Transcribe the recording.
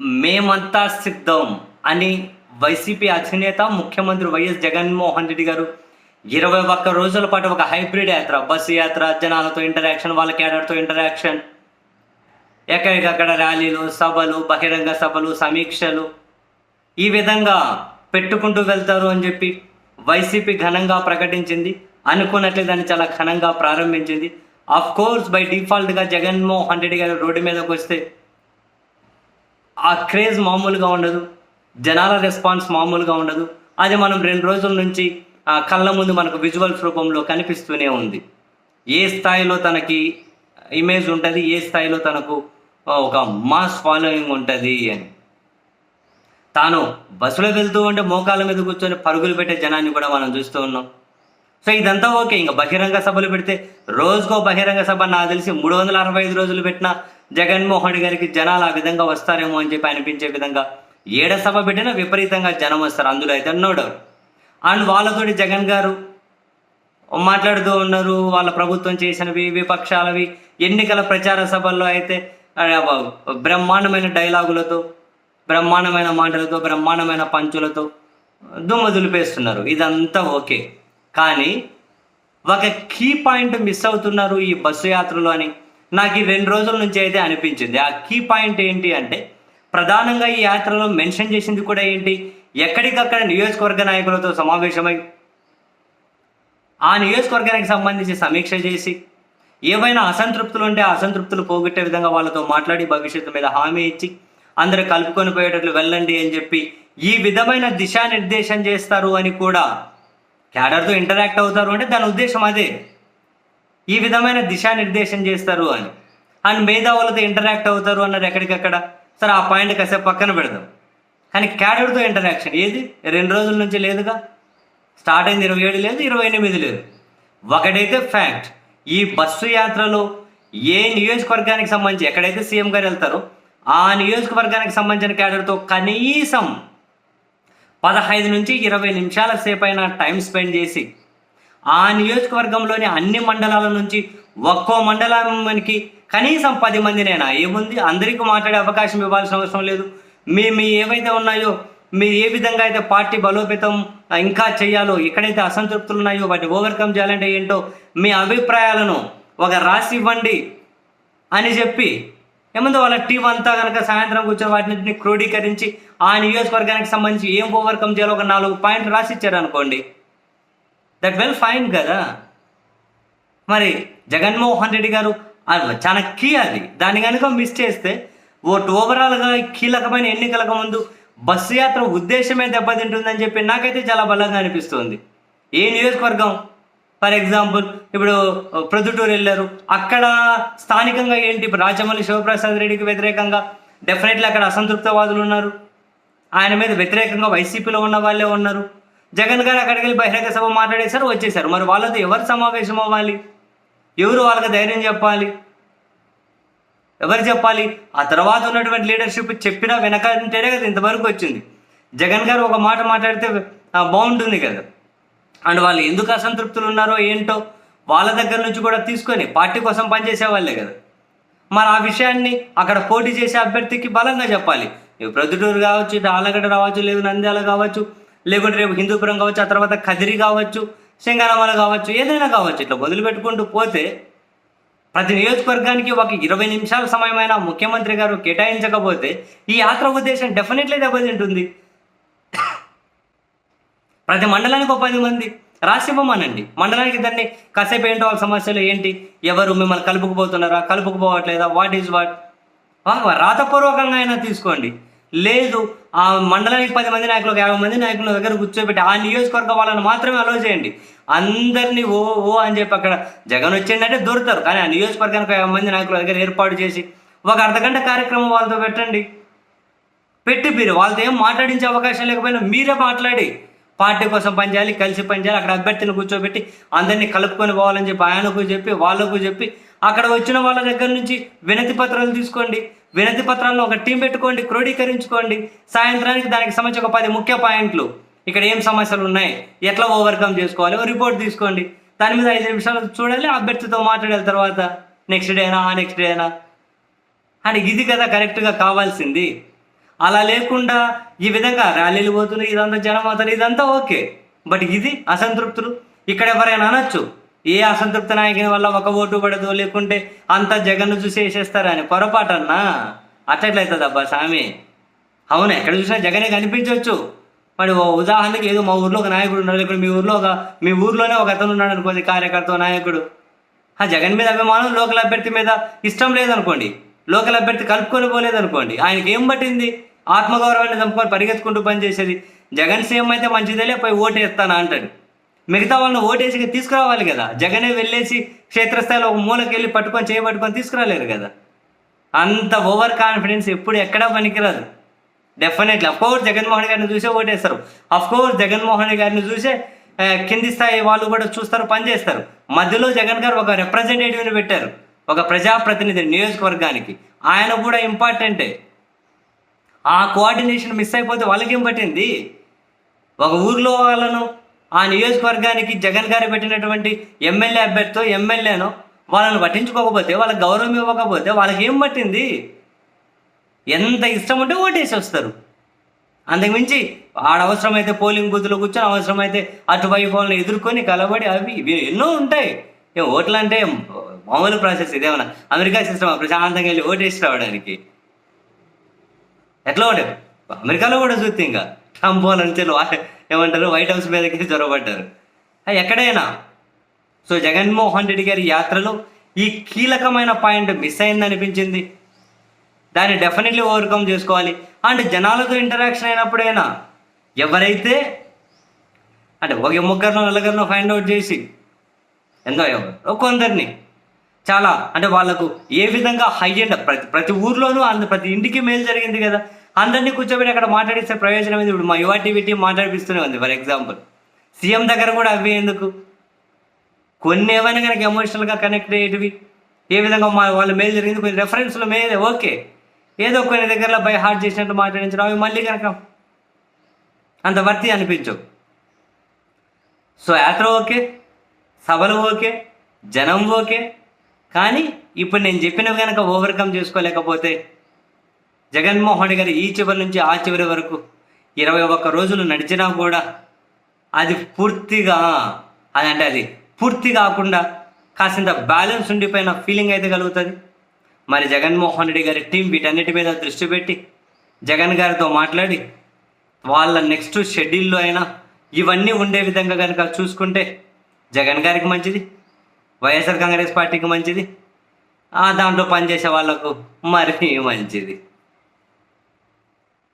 మేమంతా సిద్ధం అని వైసీపీ అధినేత ముఖ్యమంత్రి వైఎస్ జగన్మోహన్ రెడ్డి గారు ఇరవై ఒక్క రోజుల పాటు ఒక హైబ్రిడ్ యాత్ర బస్సు యాత్ర జనాలతో ఇంటరాక్షన్ వాళ్ళ క్యాడర్తో ఇంటరాక్షన్ ఎక్కడికక్కడ ర్యాలీలు సభలు బహిరంగ సభలు సమీక్షలు ఈ విధంగా పెట్టుకుంటూ వెళ్తారు అని చెప్పి వైసీపీ ఘనంగా ప్రకటించింది. అనుకున్నట్లే దాన్ని చాలా ఘనంగా ప్రారంభించింది. ఆఫ్ కోర్స్ బై డిఫాల్ట్గా జగన్మోహన్ రెడ్డి గారు రోడ్డు మీదకి వస్తే ఆ క్రేజ్ మామూలుగా ఉండదు. జనాల రెస్పాన్స్ మామూలుగా ఉండదు. అది మనం రెండు రోజుల నుంచి ఆ కళ్ళ ముందు మనకు విజువల్స్ రూపంలో కనిపిస్తూనే ఉంది. ఏ స్థాయిలో తనకి ఇమేజ్ ఉంటుంది ఏ స్థాయిలో తనకు ఒక మాస్ ఫాలోయింగ్ ఉంటుంది అని. తాను బస్సులో వెళ్తూ ఉంటే మోకాళ్ళ మీద కూర్చొని పరుగులు పెట్టే జనాన్ని కూడా మనం చూస్తూ ఉన్నాం. సో ఇదంతా ఓకే. ఇంకా బహిరంగ సభలు పెడితే రోజుకో బహిరంగ సభ నాకు తెలిసి మూడు వందల అరవై ఐదు రోజులు పెట్టిన జగన్మోహన్ గారికి జనాలు ఆ విధంగా వస్తారేమో అని చెప్పి అనిపించే విధంగా ఏడ సభ పెట్టినా విపరీతంగా జనం వస్తారు. అందులో అయితే నో డౌట్. అండ్ వాళ్ళతోటి జగన్ గారు మాట్లాడుతూ ఉన్నారు. వాళ్ళ ప్రభుత్వం చేసినవి విపక్షాలవి ఎన్నికల ప్రచార సభల్లో అయితే బ్రహ్మాండమైన డైలాగులతో బ్రహ్మాండమైన మాటలతో బ్రహ్మాండమైన పంచులతో దుమ్ము దులిపేస్తున్నారు. ఇదంతా ఓకే. కానీ ఒక కీ పాయింట్ మిస్ అవుతున్నారు ఈ బస్సు యాత్రలో అని. నాకు ఈ రెండు రోజుల నుంచి అయితే అనిపించింది. ఆ కీ పాయింట్ ఏంటి అంటే ప్రధానంగా ఈ యాత్రలో మెన్షన్ చేసింది కూడా ఏంటి? ఎక్కడికక్కడ నియోజకవర్గ నాయకులతో సమావేశమై ఆ నియోజకవర్గానికి సంబంధించి సమీక్ష చేసి ఏవైనా అసంతృప్తులు ఉంటే ఆ అసంతృప్తులు పోగొట్టే విధంగా వాళ్ళతో మాట్లాడి భవిష్యత్తు మీద హామీ ఇచ్చి అందరు కలుపుకొని పోయేటట్లు వెళ్ళండి అని చెప్పి ఈ విధమైన దిశానిర్దేశం చేస్తారు అని కూడా క్యాడర్తో ఇంటరాక్ట్ అవుతారు. అంటే దాని ఉద్దేశం అదే. ఈ విధమైన దిశానిర్దేశం చేస్తారు అని. అండ్ మేధావులతో ఇంటరాక్ట్ అవుతారు అన్నారు ఎక్కడికక్కడ. సరే ఆ పాయింట్ కాసేపు పక్కన పెడదాం. కానీ క్యాడర్తో ఇంటరాక్షన్ ఏది? రెండు రోజుల నుంచి లేదుగా? స్టార్ట్ అయింది ఇరవై ఏడు లేదు ఇరవై ఎనిమిది లేదు. ఒకటైతే ఫ్యాక్ట్ ఈ బస్సు యాత్రలో ఏ నియోజకవర్గానికి సంబంధించి ఎక్కడైతే సీఎం గారు వెళ్తారో ఆ నియోజకవర్గానికి సంబంధించిన క్యాడర్తో కనీసం పదహైదు నుంచి ఇరవై నిమిషాల సేపు అయినా టైం స్పెండ్ చేసి ఆ నియోజకవర్గంలోని అన్ని మండలాల నుంచి ఒక్కో మండలానికి కనీసం పది మందినైనా ఏముంది? అందరికీ మాట్లాడే అవకాశం ఇవ్వాల్సిన అవసరం లేదు. మీ మీ ఏవైతే ఉన్నాయో మీరు ఏ విధంగా అయితే పార్టీ బలోపేతం ఇంకా చేయాలో ఎక్కడైతే అసంతృప్తులు ఉన్నాయో వాటిని ఓవర్కమ్ చేయాలంటే ఏంటో మీ అభిప్రాయాలను ఒక రాసి ఇవ్వండి అని చెప్పి ఏముందో? వాళ్ళ టీం అంతా కనుక సాయంత్రం కూర్చొని వాటిని క్రోడీకరించి ఆ నియోజకవర్గానికి సంబంధించి ఏం ఓవర్కమ్ చేయాలో ఒక నాలుగు పాయింట్లు రాసి ఇచ్చారు అనుకోండి దట్ వెల్ ఫైన్ కదా. మరి జగన్మోహన్ రెడ్డి గారు అది చాలా కీ అది. దాన్ని కనుక మిస్ చేస్తే ఓట్ ఓవరాల్గా కీలకమైన ఎన్నికలకు ముందు బస్సు యాత్ర ఉద్దేశమే దెబ్బతింటుందని చెప్పి నాకైతే చాలా బలంగా అనిపిస్తుంది. ఏ నియోజకవర్గం? ఫర్ ఎగ్జాంపుల్ ఇప్పుడు ప్రొద్దుటూరు వెళ్ళారు. అక్కడ స్థానికంగా ఏంటి? ఇప్పుడు రాజమౌళి శివప్రసాద్ రెడ్డికి వ్యతిరేకంగా డెఫినెట్లీ అక్కడ అసంతృప్తవాదులు ఉన్నారు. ఆయన మీద వ్యతిరేకంగా వైసీపీలో ఉన్న వాళ్ళే ఉన్నారు. జగన్ గారు అక్కడికి వెళ్ళి బహిరంగ సభ మాట్లాడేశారు వచ్చేసారు మరి వాళ్ళతో ఎవరు సమావేశం అవ్వాలి? ఎవరు వాళ్ళకి ధైర్యం చెప్పాలి? ఎవరు చెప్పాలి? ఆ తర్వాత ఉన్నటువంటి లీడర్షిప్ చెప్పినా వెనకంటేనే కదా ఇంతవరకు వచ్చింది. జగన్ గారు ఒక మాట మాట్లాడితే బాగుంటుంది కదా. అండ్ వాళ్ళు ఎందుకు అసంతృప్తులు ఉన్నారో ఏంటో వాళ్ళ దగ్గర నుంచి కూడా తీసుకొని పార్టీ కోసం పనిచేసే వాళ్ళే కదా. మరి ఆ విషయాన్ని అక్కడ పోటీ చేసే అభ్యర్థికి బలంగా చెప్పాలి. ప్రొద్దుటూరు కావచ్చు ఆలగడ్డ రావచ్చు లేదు నంద్యాల కావచ్చు లేకుంటే రేపు హిందూపురం కావచ్చు ఆ తర్వాత కదిరి కావచ్చు సింగనమల కావచ్చు ఏదైనా కావచ్చు ఇట్లా వదిలిపెట్టుకుంటూ పోతే ప్రతి నియోజకవర్గానికి ఒక ఇరవై నిమిషాల సమయమైన ముఖ్యమంత్రి గారు కేటాయించకపోతే ఈ యాత్ర ఉద్దేశం డెఫినెట్లీ దెబ్బతింటుంది. ప్రతి మండలానికి ఒక పది మంది రాసివ్వమనండి మండలానికి దాన్ని కాసేపు ఏంటో వాళ్ళ సమస్యలు ఏంటి ఎవరు మిమ్మల్ని కలుపుకుపోతున్నారా కలుపుకుపోవట్లేదా వాట్ ఈజ్ వాట్ రాతపూర్వకంగా అయినా తీసుకోండి. లేదు ఆ మండలానికి పది మంది నాయకులు ఒక యాభై మంది నాయకుల దగ్గర కూర్చోబెట్టి ఆ నియోజకవర్గ వాళ్ళని మాత్రమే అలో చేయండి. అందరినీ ఓ ఓ అని చెప్పి అక్కడ జగన్ వచ్చిందంటే దొరుకుతారు. కానీ ఆ నియోజకవర్గానికి యాభై మంది నాయకుల దగ్గర ఏర్పాటు చేసి ఒక అర్ధగంట కార్యక్రమం వాళ్ళతో పెట్టండి. పెట్టి మీరు వాళ్ళతో ఏం మాట్లాడించే అవకాశం లేకపోయినా మీరే మాట్లాడి. పార్టీ కోసం పనిచేయాలి కలిసి పనిచేయాలి అక్కడ అభ్యర్థిని కూర్చోబెట్టి అందరినీ కలుపుకొని పోవాలని చెప్పి ఆయనకు చెప్పి వాళ్ళకు చెప్పి అక్కడ వచ్చిన వాళ్ళ దగ్గర నుంచి వినతి పత్రాలు తీసుకోండి. వినతి పత్రంలో ఒక టీం పెట్టుకోండి క్రోడీకరించుకోండి. సాయంత్రానికి దానికి సంబంధించి ఒక పది ముఖ్య పాయింట్లు. ఇక్కడ ఏం సమస్యలు ఉన్నాయి? ఎట్లా ఓవర్కమ్ చేసుకోవాలి? ఓ రిపోర్ట్ తీసుకోండి. దాని మీద ఐదు నిమిషాలు చూడాలి అభ్యర్థితో మాట్లాడిన తర్వాత నెక్స్ట్ డేనా ఆ నెక్స్ట్ డే అయినా. అని ఇది కదా కరెక్ట్గా కావాల్సింది. అలా లేకుండా ఈ విధంగా ర్యాలీలు పోతున్నాయి ఇదంతా జనం అవుతారు ఇదంతా ఓకే. బట్ ఇది అసంతృప్తులు. ఇక్కడ ఎవరైనా అనొచ్చు ఏ అసంతృప్త నాయకుని వల్ల ఒక ఓటు పడదు లేకుంటే అంతా జగన్ను చూసి వేసేస్తారని పొరపాటన్నా? అట్లట్లయితుంది అబ్బా స్వామి అవును? ఎక్కడ చూసినా జగనే కనిపించవచ్చు మరి ఉదాహరణకి ఏదో మా ఊర్లో ఒక నాయకుడు ఉన్నాడు. లేకుంటే మీ ఊర్లో ఒక మీ ఊర్లోనే ఒక అతను ఉన్నాడు అనుకోండి కార్యకర్త నాయకుడు. ఆ జగన్ మీద అభిమానం లోకల్ అభ్యర్థి మీద ఇష్టం లేదనుకోండి లోకల్ అభ్యర్థి కలుపుకొని పోలేదనుకోండి ఆయనకి ఏం పట్టింది? ఆత్మగౌరవాన్ని చంపుకొని పరిగెత్తుకుంటూ పనిచేసేది. జగన్ సీఎం అయితే మంచిదేలే పోయి ఓటు వేస్తానా అంటాడు. మిగతా వాళ్ళని ఓటేసి తీసుకురావాలి కదా. జగనే వెళ్ళేసి క్షేత్రస్థాయిలో ఒక మూలకి వెళ్ళి పట్టుకొని చేయబట్టుకొని తీసుకురాలేరు కదా. అంత ఓవర్ కాన్ఫిడెన్స్ ఎప్పుడు ఎక్కడా పనికిరాదు. డెఫినెట్లీ అఫ్కోర్స్ జగన్మోహన్ గారిని చూసే ఓటేస్తారు. అఫ్కోర్స్ జగన్మోహన్ గారిని చూసే కింది స్థాయి వాళ్ళు కూడా చూస్తారు పనిచేస్తారు. మధ్యలో జగన్ గారు ఒక రిప్రజెంటేటివ్ని పెట్టారు. ఒక ప్రజాప్రతినిధి నియోజకవర్గానికి. ఆయన కూడా ఇంపార్టెంటే ఆ కోఆర్డినేషన్ మిస్ అయిపోతే వాళ్ళకేం పట్టింది? ఒక ఊర్లో వాళ్ళను ఆ నియోజకవర్గానికి జగన్ గారు పెట్టినటువంటి ఎమ్మెల్యే అభ్యర్థితో ఎమ్మెల్యేను వాళ్ళని పట్టించుకోకపోతే వాళ్ళకి గౌరవం ఇవ్వకపోతే వాళ్ళకి ఏం పట్టింది? ఎంత ఇష్టం ఉంటే ఓటేసి వస్తారు. అంతకుమించి ఆడ అవసరమైతే పోలింగ్ బూత్లో కూర్చొని అవసరమైతే అటువైపు వాళ్ళని ఎదుర్కొని కలబడి అవి ఎన్నో ఉంటాయి. ఏ ఓట్లు అంటే మామూలు ప్రాసెస్ ఇదేమన్నా. అమెరికా సిస్టమ్ ప్రశాంతంగా వెళ్ళి ఓటేసి రావడానికి. ఎట్లా ఉంటాయి అమెరికాలో కూడా చూస్తే ఇంకా. ట్రంప్ వాళ్ళ నుంచి ఏమంటారు? వైట్ హౌస్ మీదకి చొరబడ్డారు. ఎక్కడైనా? సో జగన్మోహన్ రెడ్డి గారి యాత్రలో ఈ కీలకమైన పాయింట్ మిస్ అయింది అనిపించింది దాన్ని డెఫినెట్లీ ఓవర్కమ్ చేసుకోవాలి. అండ్ జనాలతో ఇంటరాక్షన్ అయినప్పుడైనా ఎవరైతే అంటే ఒక ముగ్గురినో నలుగురినో ఫైండ్ అవుట్ చేసి ఎంతో ఎవరు కొందరిని చాలా అంటే వాళ్ళకు ఏ విధంగా హై అండ్ ప్రతి ప్రతి ఊర్లోనూ అందు ప్రతి ఇంటికి మేలు జరిగింది కదా. అందరినీ కూర్చోబెట్టి అక్కడ మాట్లాడిస్తే ప్రయోజనం ఏంది? ఇప్పుడు మా యువ టీవీ టీం మాట్లాడిపిస్తూనే ఉంది ఫర్ ఎగ్జాంపుల్. సీఎం దగ్గర కూడా అవి ఎందుకు? కొన్ని ఏమైనా కనుక ఎమోషనల్గా కనెక్ట్ అయ్యేటివి. ఏ విధంగా మా వాళ్ళ మేలు జరిగింది? కొన్ని రెఫరెన్స్లో మేలే ఓకే. ఏదో కొన్ని దగ్గరలో బై హార్ట్ చేసినట్టు మాట్లాడించడం అవి మళ్ళీ కనుక అంత వర్తి అనిపించవు. సో యాత్ర ఓకే సభలు ఓకే జనం ఓకే. కానీ ఇప్పుడు నేను చెప్పినవి కనుక ఓవర్కమ్ చేసుకోలేకపోతే జగన్మోహన్ గారు ఈ చివరి నుంచి ఆ చివరి వరకు ఇరవై ఒక్క రోజులు నడిచినా కూడా అది పూర్తిగా అది అంటే అది పూర్తి కాకుండా కాసింత బ్యాలెన్స్ ఉండిపోయిన ఫీలింగ్ అయితే కలుగుతుంది. మరి జగన్మోహన్ రెడ్డి గారి టీం వీటన్నిటి మీద దృష్టి పెట్టి జగన్ గారితో మాట్లాడి వాళ్ళ నెక్స్ట్ షెడ్యూల్లో అయినా ఇవన్నీ ఉండే విధంగా కనుక చూసుకుంటే జగన్ గారికి మంచిది వైఎస్ఆర్ కాంగ్రెస్ పార్టీకి మంచిది ఆ దాంట్లో పనిచేసే వాళ్ళకు మరీ మంచిది.